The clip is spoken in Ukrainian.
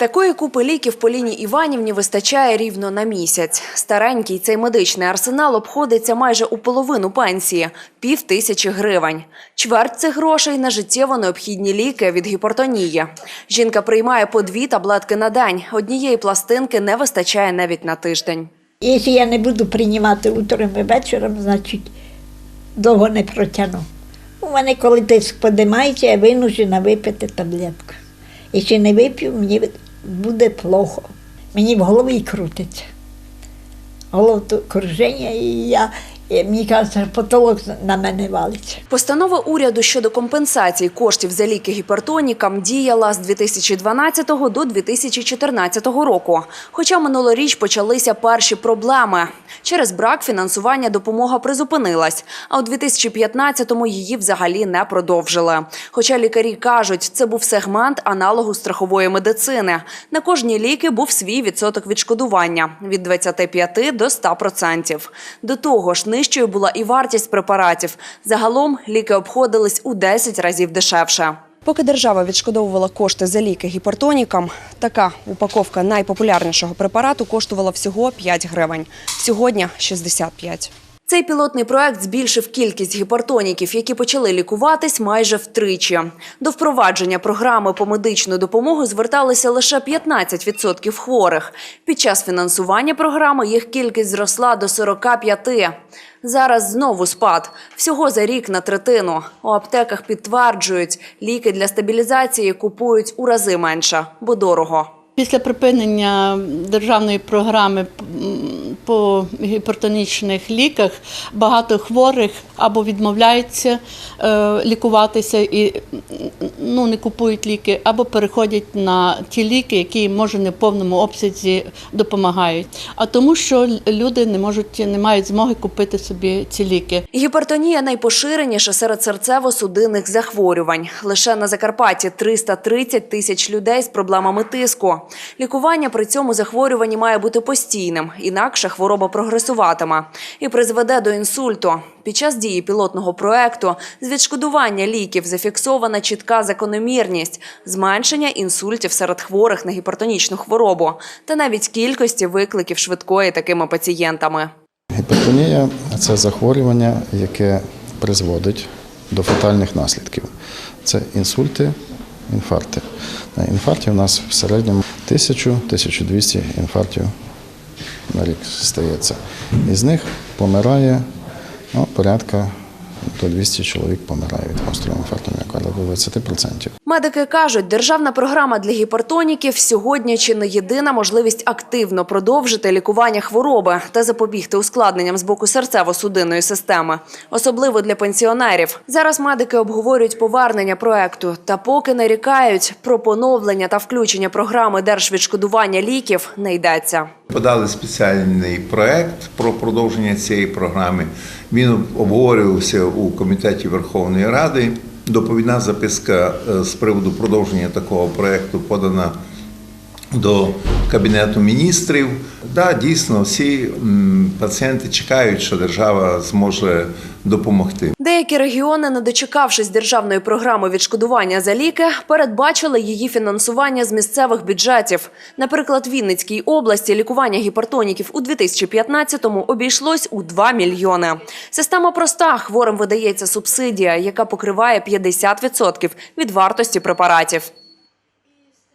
Такої купи ліків Поліні Іванівні вистачає рівно на місяць. Старенький цей медичний арсенал обходиться майже у половину пенсії – пів тисячі гривень. Чверть цих грошей на життєво необхідні ліки від гіпертонії. Жінка приймає по дві таблетки на день. Однієї пластинки не вистачає навіть на тиждень. Якщо я не буду приймати утром і вечором, значить довго не протягну. У мене, коли тиск подимається, я винужена випити таблетку. Якщо не вип'ю, мені буде плохо. Мені в голові крутиться. Головокруження, і я, і мені кажеться, потолок на мене валиться. Постанова уряду щодо компенсації коштів за ліки гіпертонікам діяла з 2012 до 2014 року. Хоча минулоріч почалися перші проблеми. Через брак фінансування допомога призупинилась, а у 2015-му її взагалі не продовжили. Хоча лікарі кажуть, це був сегмент аналогу страхової медицини. На кожні ліки був свій відсоток відшкодування – від 25 до 100%. До того ж, нижчою була і вартість препаратів. Загалом ліки обходились у 10 разів дешевше. Поки держава відшкодовувала кошти за ліки гіпертонікам, така упаковка найпопулярнішого препарату коштувала всього 5 гривень. Сьогодні 65. Цей пілотний проект збільшив кількість гіпертоніків, які почали лікуватись майже втричі. До впровадження програми по медичну допомогу зверталися лише 15% хворих. Під час фінансування програми їх кількість зросла до 45. Зараз знову спад. Всього за рік на третину. У аптеках підтверджують, ліки для стабілізації купують у рази менше, бо дорого. Після припинення державної програми по гіпертонічних ліках багато хворих або відмовляються е, лікуватися і ну, не купують ліки, або переходять на ті ліки, які може не в повному обсязі допомагають. А тому, що люди не можуть, не мають змоги купити собі ці ліки. Гіпертонія найпоширеніша серед серцево-судинних захворювань. Лише на Закарпатті 330 тисяч людей з проблемами тиску. Лікування при цьому захворюванні має бути постійним, інакше хвороба прогресуватиме і призведе до інсульту. Під час дії пілотного проекту з відшкодування ліків зафіксована чітка закономірність зменшення інсультів серед хворих на гіпертонічну хворобу та навіть кількості викликів швидкої такими пацієнтами. Гіпертонія це захворювання, яке призводить до фатальних наслідків. Це інсульти, інфаркти. На інфарктів у нас в середньому 1000-1200 інфарктів на рік стається. Із них помирає ну, порядка до 200 чоловік помирає від гострого інфаркту міокарда, до 20%. Медики кажуть, державна програма для гіпертоніків сьогодні чи не єдина можливість активно продовжити лікування хвороби та запобігти ускладненням з боку серцево-судинної системи, особливо для пенсіонерів. Зараз медики обговорюють повернення проекту та поки нарікають про поновлення та включення програми держвідшкодування ліків не йдеться. Подали спеціальний проект про продовження цієї програми. Він обговорювався у комітеті Верховної Ради. Доповідна записка е, з приводу продовження такого проекту подана до Кабінету міністрів. Да, дійсно, всі пацієнти чекають, що держава зможе допомогти. Деякі регіони, не дочекавшись державної програми відшкодування за ліки, передбачили її фінансування з місцевих бюджетів. Наприклад, Вінницькій області лікування гіпертоніків у 2015-му обійшлось у 2 мільйони. Система проста. Хворим видається субсидія, яка покриває 50% від вартості препаратів.